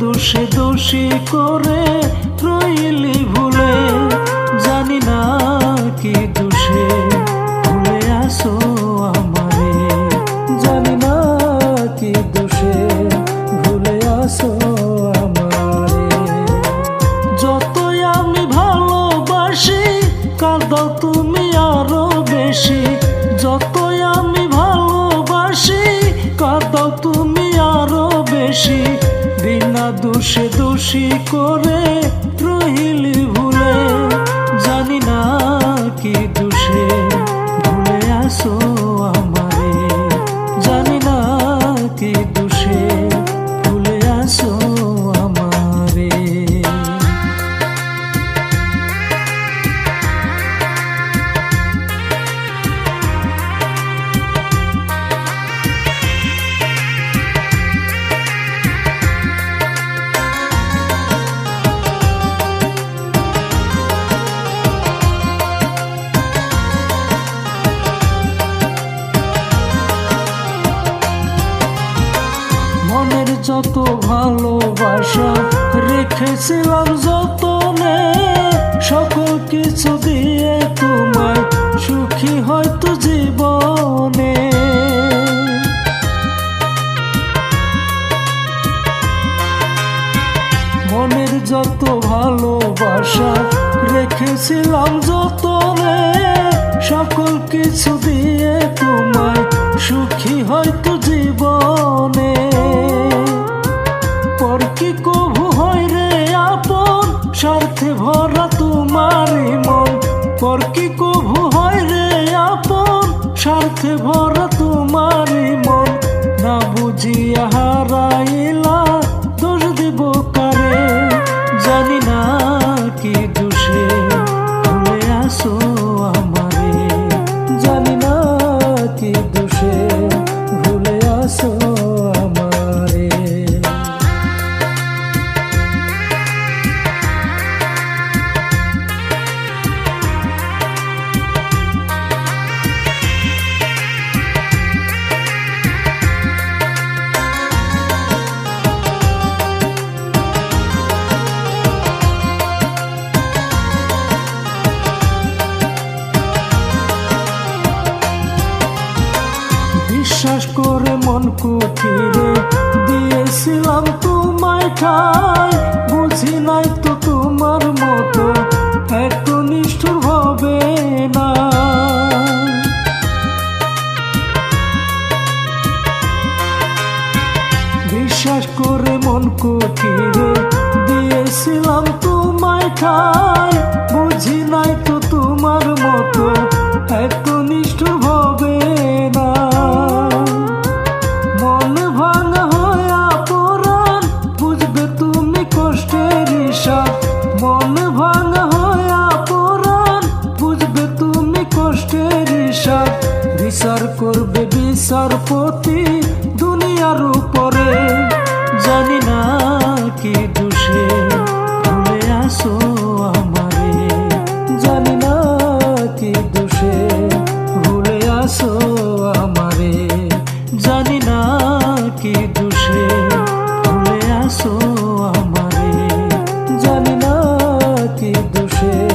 দোষে দোষী করে রইলি ভুলে। জানি না কি দোষে ভুলে আসো আমারে। জানি না কি দোষে ভুলে আসো আমারে। যতই আমি ভালোবাসি কাঁদো তুমি আরও বেশি। যতই আমি ভালোবাসি কাঁদো তুমি আরও বেশি। দোষে দোষী করে রহিলি যত ভালোবাসা রেখেছিলাম যতনে। সকল কিছু দিয়ে তোমায় সুখী হয়তো জীবনে। মনের যত ভালোবাসা রেখেছিলাম যতনে, সকল কিছু দিয়ে তোমায় সুখী হয়তো জীবনে কভু হয় রে আপন স্বার্থে ভরা তোমারই মন। না বুঝিয়া হারাইলা করে মন কুঠিরে দিয়েছিলাম তোমায় ঠাই বুঝি নাই তো তোমার মতো এত নিষ্ঠুর হবে না। বিশ্বাস করে মন কুঠিরে দিয়েছিলাম তোমায় ঠাই করবে বিচারপতি দুনিয়ার উপরে। জানি না কি দোষে ভুলে আসো আমারে। জানি না কি দোষে ভুলে আসো আমারে। জানি না কি দোষে ভুলে আসো আমারে। জানি না কি দোষে